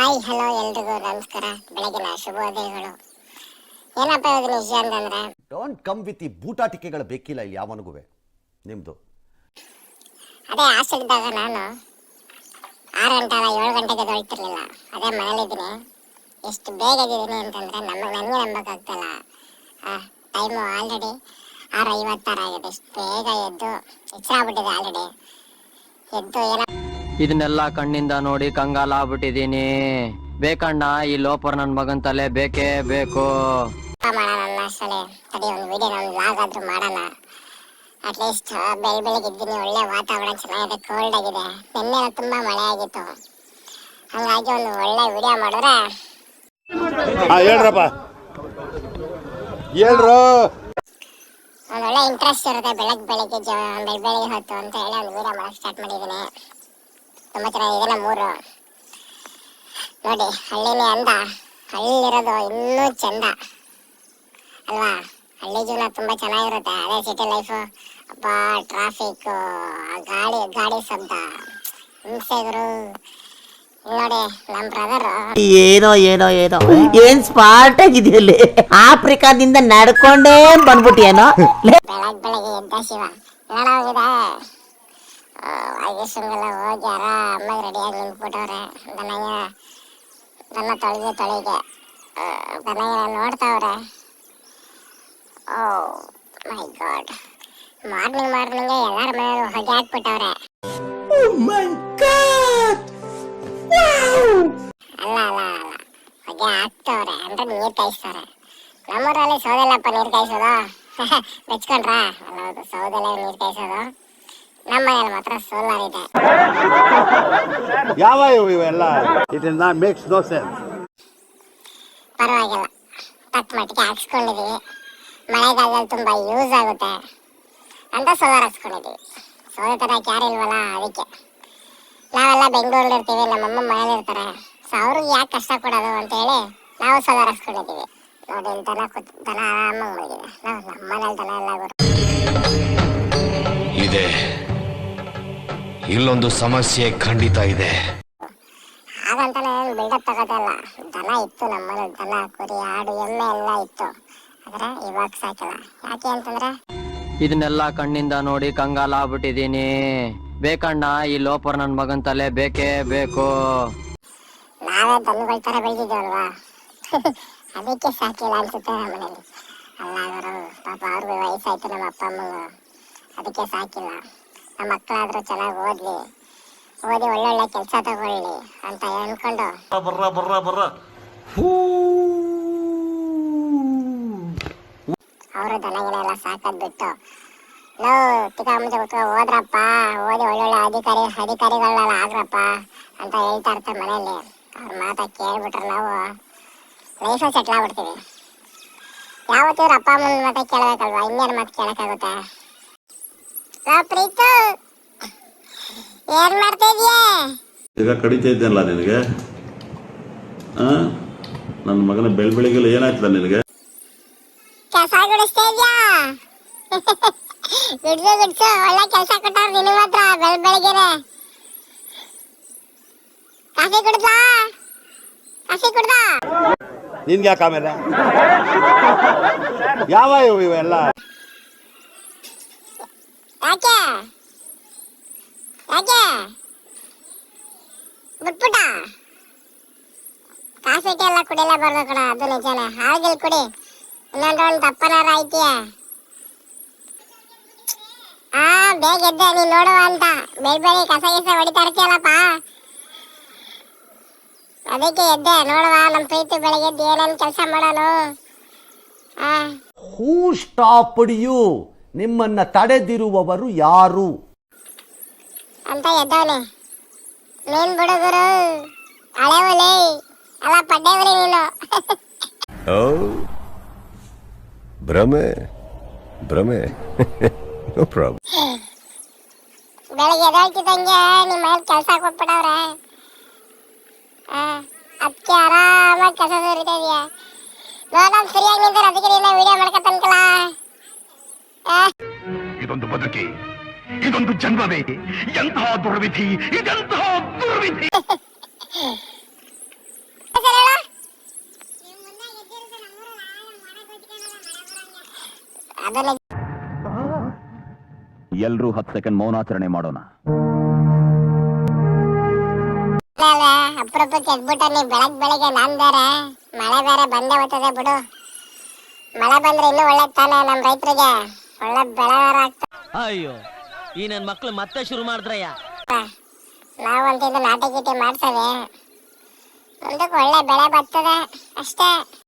Hi hello ಎಲ್ರಿಗೂ. ನಮಸ್ಕಾರ. ಬೆಳಗಿನ ಶುಭೋದಯಗಳು. ಏನಪ್ಪ ಇವತ್ತು ನಿಜ ಅಂತಂದ್ರೆ? ಡೋಂಟ್ ಕಮ್ ವಿತ್ ಈ ಬೂಟಾಟಿಕೆಗಳು ಬೇಕಿಲ್ಲ ಇಲ್ಲಿ ಯಾವನಿಗೂ ನಿಮ್ಮದು ಅದೇ ಹಾಸ್ಟೆಲ್ದಾಗ ನಾನು ಆರು ಗಂಟೆ ಅಲ್ಲ ಏಳು ಗಂಟೆಗೆ ಹೊಳ್ತಿರ್ಲಿಲ್ಲ ಅದೇ ಮನೇಲಿದ್ದೀನಿ. ಎಷ್ಟು ಬೇಗ ಇದ್ದೀನಿ ಅಂತಂದ್ರೆ ನಮ್ಮ ನನಗೆ ನಂಬಕ್ಕಾಗ್ತಲ್ಲ. ಟೈಮು ಆಲ್ರೆಡಿ ಆರು ಐವತ್ತಾರು ಆಗಿದೆ ಎಷ್ಟು ಬೇಗ ಎದ್ದು ಹೆಚ್ಚಾಗ್ಬಿಟ್ಟಿದೆ ಆಲ್ರೆಡಿ ಎದ್ದು ಏನೋ ಇದನ್ನೆಲ್ಲ ಕಣ್ಣಿಂದ ನೋಡಿ ಕಂಗಾಲ ಆಗ್ಬಿಟ್ಟಿದೀನಿ ಬೇಕಣ್ಣ ಈ ಲೋಪರ್ ನನ್ ಮಗನ್ ತಲೆ ಬೇಕೇ ಬೇಕು. ಮಾಡೋಣ ನನ್ನ ತಡಿ ಒಂದು ವಿಡಿಯೋ ನಾನು ಲಾಗ್ ಆದ್ರೂ ಮಾಡೋಣ. ಅಟ್ಲೀಸ್ಟ್ ಬೆಳ್ ಬೆಳಗ್ಗೆ ಇದ್ದೀನಿ ಒಳ್ಳೆ ವಾತಾವರಣ ಚೆನ್ನಾಗಿದೆ ಕೋಲ್ಡ್ ಆಗಿದೆ. ನಿನ್ನೆ ಎಲ್ಲ ತುಂಬಾ ಮಳೆ ಆಗಿತ್ತು. ಹಂಗಾಗಿ ಒಂದು ಒಳ್ಳೆ ವಿಡಿಯೋ ಮಾಡಿದ್ರೆ ಹೇಳ್ರಪ್ಪ. ಹೇಳ್ರು. ಒಂದು ಒಳ್ಳೆ ಇಂಟ್ರೆಸ್ಟ್ ಇರುತ್ತೆ ಬೆಳಗ್ಗೆ ಬೆಳಗ್ಗೆ ಬೆಳಗ್ಗೆ ಹೊತ್ತು ಅಂತ ಹೇಳಿ ಒಂದು ವಿಡಿಯೋ ಮಾಡಕ್ಕೆ ಸ್ಟಾರ್ಟ್ ಮಾಡಿದ್ದೀನಿ. ತುಂಬ ಚೆನ್ನಾಗಿದೆ ನಮ್ಮೂರು ನೋಡಿ ಹಳ್ಳಿನೇ ಅಂದ ಹಳ್ಳಿರೋದು ಇನ್ನೂ ಚಂದ. ಅಲ್ವಾ? ಹಳ್ಳಿ ಜೀವನ ತುಂಬ ಚೆನ್ನಾಗಿರುತ್ತೆ. ಅದೇ ಸಿಟಿ ಲೈಫು ಅಪ್ಪ ಟ್ರಾಫಿಕ್ಕು ಗಾಡಿ ಗಾಡಿ ಶಬ್ದ. ಹಿಂಸೆಗಳು ಏನೋ ಏನೋ ಏನೋ. ಏನ್ ಸ್ಮಾರ್ಟ್ ಆಗಿದೆಯಲ್ಲಿ ಆಫ್ರಿಕಾದಿಂದ ನಡ್ಕೊಂಡೇ ಬಂದ್ಬಿಟ್ಟಿಯೇನೋ? ಬೆಳಗ್ಗೆ ಬೆಳಗ್ಗೆ ಎದ್ದ ಶಿವ. ಹೋಗಿದೆ ವಾಗೇಶ್ವರೆಲ್ಲ ಹೋಗಿ ಆರಾಮಾಗಿ ರೆಡಿಯಾಗಿ ನಿಂತ್ಬಿಟ್ಟವ್ರೆ. ದನಯ್ಯ ದನ ತೊಳೆಗೆ ತೊಳೆಗೆ ದನಯ್ಯ ನೋಡ್ತಾವ್ರೆ. Oh my god morning morning ಎಲ್ಲರ ಮನೆಯಲ್ಲೂ ಹೊಗೆ ಹಾಕ್ಬಿಟ್ಟವ್ರೆ. ಅಲ್ಲ ಅಲ್ಲ ಅಲ್ಲ. ಹೊಗೆ ಹಾಕ್ತವ್ರೆ ಅಂದ್ರೆ ನೀರ್ ಕಾಯಿಸ್ತಾರೆ ನಮ್ಮೂರಲ್ಲಿ ಸೌದೆಲ್ಲಪ್ಪ ನೀರ್ ಕಾಯಿಸೋದು. ಮೆಚ್ಕೊಂಡ್ರಾ? ಅಲ್ಲ ಹೌದು ಸೌದೆಲ್ಲ ನೀರ್ ಕಾಯಿಸೋದು. ನಮ್ಮ ಮನೇಲಿ ಮಾತ್ರ ಸೋಲಾರ್ ಇದೆ. ಯಾವ ಇವು ಇವೆಲ್ಲ? It is not makes no sense ಪರವಾಗಿಲ್ಲ. ತಕ್ಕ ಮಟ್ಟಿಗೆ ಹಾಕ್ಸ್ಕೊಂಡಿದೀವಿ. ಮಳೆಗಾಲದಲ್ಲಿ ತುಂಬಾ ಯೂಸ್ ಆಗುತ್ತೆ. ಅಂತ ಸೋಲಾರ್ ಹಾಕ್ಸ್ಕೊಂಡಿದೀವಿ. ಸೋಲಾರ್ ತರಕ್ಕೆ ಯಾರು ಇಲ್ವಲ್ಲ ಅದಕ್ಕೆ. ನಾವೆಲ್ಲ ಬೆಂಗಳೂರಲ್ಲಿ ಇರ್ತೀವಿ ನಮ್ಮಮ್ಮ ಮನೇಲಿ ಇರ್ತಾರೆ. ಸೊ ಅವ್ರಿಗೆ ಯಾಕೆ ಕಷ್ಟ ಕೊಡೋದು ಅಂತ ಹೇಳಿ ನಾವು ಸೋಲಾರ್ ಹಾಕ್ಸ್ಕೊಂಡಿದೀವಿ. ನೋಡಿ ಇಲ್ಲಿ ದನ ಕೂತ್ ದನ ಆರಾಮಾಗಿ ಮಲಗಿದೆ ನಾವು ನಮ್ಮ ಮನೇಲಿ ದನ ಎಲ್ಲ ಗುರು ಇದೆ. ಇಲ್ಲೊಂದು ಸಮಸ್ಯೆ ಖಂಡಿತ ಇದೆ. ಹಾಗಂತಾನೆ ತಗೋದಲ್ಲ ದನ ಇತ್ತು ನಮ್ಮಲ್ಲಿ ದನ ಕುರಿ ಆಡು ಎಮ್ಮೆ ಎಲ್ಲ ಇತ್ತು. ಆದ್ರೆ ಇವಾಗ ಸಾಕಿಲ್ಲ. ಯಾಕೆ ಅಂತಂದ್ರೆ? ಇದನ್ನೆಲ್ಲ ಕಣ್ಣಿಂದ ನೋಡಿ ಕಂಗಾಲ ಆಗ್ಬಿಟ್ಟಿದೀನಿ ಬೇಕಣ್ಣ ಈ ಲೋಪರ್ ನನ್ ಮಗನ್ ತಲೆ ಬೇಕೇ ಬೇಕು. ನಾವೇ ದನಗಳ ತರ ಬೆಳೆದಿದ್ದೇವಲ್ವಾ? ಅದಕ್ಕೆ ಸಾಕಿಲ್ಲ ಅನ್ಸುತ್ತೆ ನಮ್ಮ ಮನೇಲಿ ಅಲ್ಲ ಅವರು ಪಾಪ ಅವ್ರಿಗೂ ವಯಸ್ಸಾಯ್ತು ನಮ್ಮ ಅಪ್ಪ ಅಮ್ಮಂಗೂ. ಅದಕ್ಕೆ ಸಾಕಿಲ್ಲ. ನಮ್ಮ ಮಕ್ಕಳಾದ್ರೂ ಚೆನ್ನಾಗಿ ಓದ್ಲಿ. ಓದಿ ಒಳ್ಳೊಳ್ಳೆ ಕೆಲಸ ತಗೊಳ್ಳಿ ಅಂತ ಅನ್ಕೊಂಡು ಅವರು ದನಗಳೆಲ್ಲ ಸಾಕದ್ ಬಿಟ್ಟು. ಲೋ ತಿಕ್ಕ ಮುಂಚೆ ಕುತ್ಕೊ ಓದ್ರಪ್ಪ ಓದಿ ಒಳ್ಳೊಳ್ಳೆ ಅಧಿಕಾರಿ ಅಧಿಕಾರಿಗಳನ್ನೆಲ್ಲ ಆಗ್ರಪ್ಪ ಅಂತ ಹೇಳ್ತಾ ಇರ್ತಾರೆ ಮನೆಯಲ್ಲಿ. ಅವ್ರ ಮಾತ ಕೇಳ್ಬಿಟ್ರೆ ನಾವು. ಲೈಫಲ್ಲಿ ಸೆಟ್ಲ್ ಆಗ್ಬಿಡ್ತೀವಿ. ಯಾವತ್ತೂ ಇವ್ರ ಅಪ್ಪ ಅಮ್ಮನ ಮಾತ ಕೇಳಬೇಕಲ್ವಾ? ಇನ್ನೇನು ಮಾತು ಕೇಳಕ್ಕಾಗುತ್ತೆ? ಲೋ ಪ್ರೀತು. ಏನ್ ಮಾಡ್ತಾ ಇದೀಯಾ ಈಗ ಕಡಿತಾ ಇದ್ದೆನಲ್ಲ ನಿನಗೆ? ಆ? ನನ್ನ ಮಗನ ಬೆಳ್ ಬೆಳಿಗ್ಗೆಲ್ಲ ಏನಾಯ್ತದ ನಿನಗೆ? ಕೆಲಸ ಗುಡಿಸ್ತಾ ಇದ್ಯಾ ಗುಡ್ಸು ಗುಡ್ಸು ಒಳ್ಳೆ ಕೆಲಸ ಕೊಟ್ಟವ್ರು ನಿನಗೆ ಮಾತ್ರ ಬೆಳ್ ಬೆಳಗ್ಗೆನೆ ಕಾಫಿ ಕುಡ್ದಾ ಕಾಫಿ ಕುಡ್ದಾ ನಿನ್ಗೆ ಯಾಕೆ ಆಮೇಲೆ? ಯಾವ ಇವು ಇವೆಲ್ಲ ಯಾಕೆ ಯಾಕೆ ಬಿಟ್ಬಿಟ್ಟ? ಕಾಫಿ, ಟೀ ಎಲ್ಲ ಕುಡಿಯಲ್ಲ ಬರ್ದು ಕಣ, ಅದು ನಿಜಾನೆ. ಹಾಗಿಲ್ ಕುಡಿ. ಇನ್ನೊಂದು ಒಂದು ದಪ್ಪನಾರ ಐತಿಯ ಆ, ಬೇಗ ಎದ್ದೆ, ನೀನ್ ನೋಡುವ ಅಂತ. ಬೆಳ್ ಬೆಳಿ ಕಸ ಗಿಸ ಹೊಡಿತಾ ಇರ್ತೀಯಲ್ಲಪ್ಪ. ಅದಕ್ಕೆ ಎದ್ದೆ, ನೋಡುವ. ನಮ್ಮ ಪ್ರೀತಿ ಬೆಳಗ್ಗೆ ಎದ್ದು ಏನೇನು ಕೆಲಸ ಮಾಡೋನು. ಹೂ ಸ್ಟಾಪ್ಡ್ ಯು ನಿಮ್ಮನ್ನ ತಡೆದಿರುವವರು ಯಾರು? ಅಂತ ಎದ್ದವನೆ. ಮೇನ್ ಬಿಡುಗರು ಹಳೆ ಒಲೆ ಅಲ್ಲ ಪಡ್ಡೆ ಒಲೆ ನೀನು ಭ್ರಮೆ ಭ್ರಮೆ. ನೋ ಪ್ರಾಬ್ಲಮ್ ಬೆಳಗ್ಗೆ ಎದ್ದೇಳ್ತಿದ್ದಂಗೆ ನಿಮ್ಮ ಮನೇಲಿ ಕೆಲಸ ಕೊಟ್ಬಿಟ್ಟವ್ರೆ ಅದಕ್ಕೆ ಆರಾಮಾಗಿ ಕೆಲಸ ಸುರಿತಾ ಇದೆಯಾ. ನೋಡಮ್ ಸರಿಯಾಗಿ ನಿಂತಾರೆ ಅದಕ್ಕೆ ನೀನು ವಿಡಿಯೋ ಮಾಡ್ಕೊತನ್ಕಲ್ಲ. ಇದೊಂದು ಬದುಕಿ. ಇದೊಂದು ಜನ್ಮವೇ. ಎಂತಹ ದುರ್ವಿಧಿ ಇದೆಂತಹ ದುರ್ವಿಧಿ. ಎಲ್ರೂ ಹತ್ತು ಸೆಕೆಂಡ್ ಮೌನಾಚರಣೆ ಮಾಡೋಣ. ಅಪರೂಪಕ್ಕೆ ಎದ್ಬಿಟ್ಟಲ್ಲಿ ಬೆಳಗ್ ಬೆಳಗ್ಗೆ ನಾನ್ ಬೇರೆ ಮಳೆ ಬೇರೆ ಬಂದೇ ಹೋಗ್ತದೆ ಬಿಡು ಮಳೆ ಬಂದ್ರೆ ಇನ್ನೂ ಒಳ್ಳೆ ತಾನೆ ನಮ್ಮ ರೈತರಿಗೆ ಒಳ್ಳೆ ಬೆಳೆ ಆಗ್ತದೆ ಅಯ್ಯೋ. ಈ ನನ್ ಮಕ್ಳು ಮತ್ತೆ ಶುರು ಮಾಡಿದ್ರಯ್ಯ. ನಾವಂತ ಇದು ನಾಟಿ ಗೀಟಿ ಮಾಡ್ತೇವೆ. ಒಳ್ಳೆ ಬೆಳೆ ಬರ್ತದೆ, ಅಷ್ಟೇ.